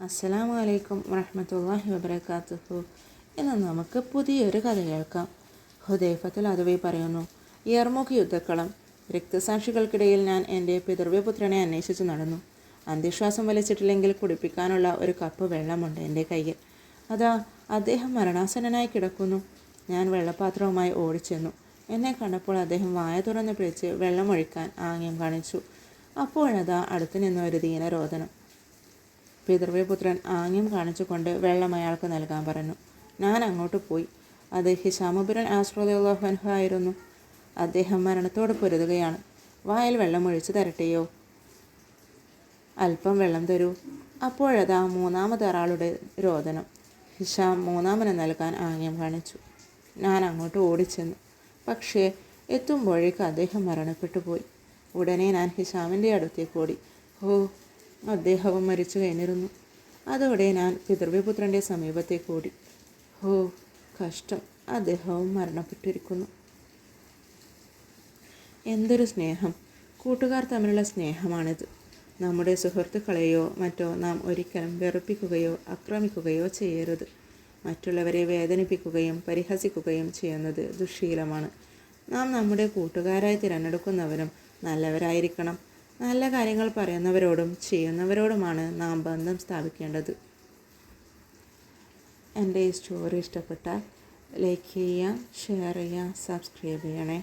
അസ്സലാമു അലൈക്കും വറഹ്മത്തുള്ളാഹി വബറകാതുഹു ഇന്ന് നമുക്ക് പുതിയൊരു കഥ കേൾക്കാം. ഹുദൈഫത്തുൽ അദവി പറയുന്നു യർമുഖ് യുദ്ധക്കളം. രക്തസാക്ഷികൾക്കിടയിൽ ഞാൻ എന്റെ പിതൃവ്യപുത്രനെ അന്വേഷിച്ചു നടന്നു. അന്ത്യശ്വാസം വലിച്ചിട്ടില്ലെങ്കിൽ കുടിപ്പിക്കാനുള്ള ഒരു കപ്പ് വെള്ളമുണ്ട് എന്റെ കയ്യിൽ. അതാ അദ്ദേഹം മരണാസന്നനായി കിടക്കുന്നു. ഞാൻ വെള്ളപാത്രവുമായി ഓടിച്ചെന്നു. എന്നെ കണ്ടപ്പോൾ അദ്ദേഹം വായ തുറന്ന് പിടിച്ച് വെള്ളമൊഴിക്കാൻ ആംഗ്യം കാണിച്ചു. അപ്പോഴതാ അടുത്തു നിന്ന് ഒരു ദീനരോധനം. പിതൃവ്യപുത്രൻ ആംഗ്യം കാണിച്ചുകൊണ്ട് വെള്ളം അയാൾക്ക് നൽകാൻ പറഞ്ഞു. ഞാൻ അങ്ങോട്ട് പോയി. അത് ഹിഷാമുബിരൻ ആസ്ട്രോദാഹൻഹ ആയിരുന്നു അദ്ദേഹം മരണത്തോട് പൊരുതുകയാണ്. വായിൽ വെള്ളം ഒഴിച്ചു തരട്ടെയോ? അല്പം വെള്ളം തരൂ. അപ്പോഴതാ മൂന്നാമതൊരാളുടെ രോദനം. ഹിഷാം മൂന്നാമന് നൽകാൻ ആംഗ്യം കാണിച്ചു. ഞാൻ അങ്ങോട്ട് ഓടിച്ചെന്നു. പക്ഷേ എത്തുമ്പോഴേക്ക് അദ്ദേഹം മരണപ്പെട്ടു പോയി. ഉടനെ ഞാൻ ഹിഷാമിന്റെ അടുത്തേക്ക് ഓടി. ഓ അദ്ദേഹവും മരിച്ചു കഴിഞ്ഞിരുന്നു. അതോടെ ഞാൻ പിതൃവ്യപുത്രന്റെ സമീപത്തെ ഓടി ഹോ കഷ്ടം. അദ്ദേഹവും മരണപ്പെട്ടിരിക്കുന്നു. എന്തൊരു സ്നേഹം. കൂട്ടുകാർ തമ്മിലുള്ള സ്നേഹമാണിത്. നമ്മുടെ സുഹൃത്തുക്കളെയോ മറ്റോ നാം ഒരിക്കലും വെറുപ്പിക്കുകയോ ആക്രമിക്കുകയോ ചെയ്യരുത്. മറ്റുള്ളവരെ വേദനിപ്പിക്കുകയും പരിഹസിക്കുകയും ചെയ്യുന്നത് ദുഃശീലമാണ്. നാം നമ്മുടെ കൂട്ടുകാരായി തിരഞ്ഞെടുക്കുന്നവരും നല്ലവരായിരിക്കണം. നല്ല കാര്യങ്ങൾ പറയുന്നവരോടും ചെയ്യുന്നവരോടുമാണ് നാം ബന്ധം സ്ഥാപിക്കേണ്ടത്. എന്റെ ഈ സ്റ്റോറി ഇഷ്ടപ്പെട്ടാൽ ലൈക്ക് ചെയ്യുക ഷെയർ ചെയ്യുക സബ്സ്ക്രൈബ് ചെയ്യണേ.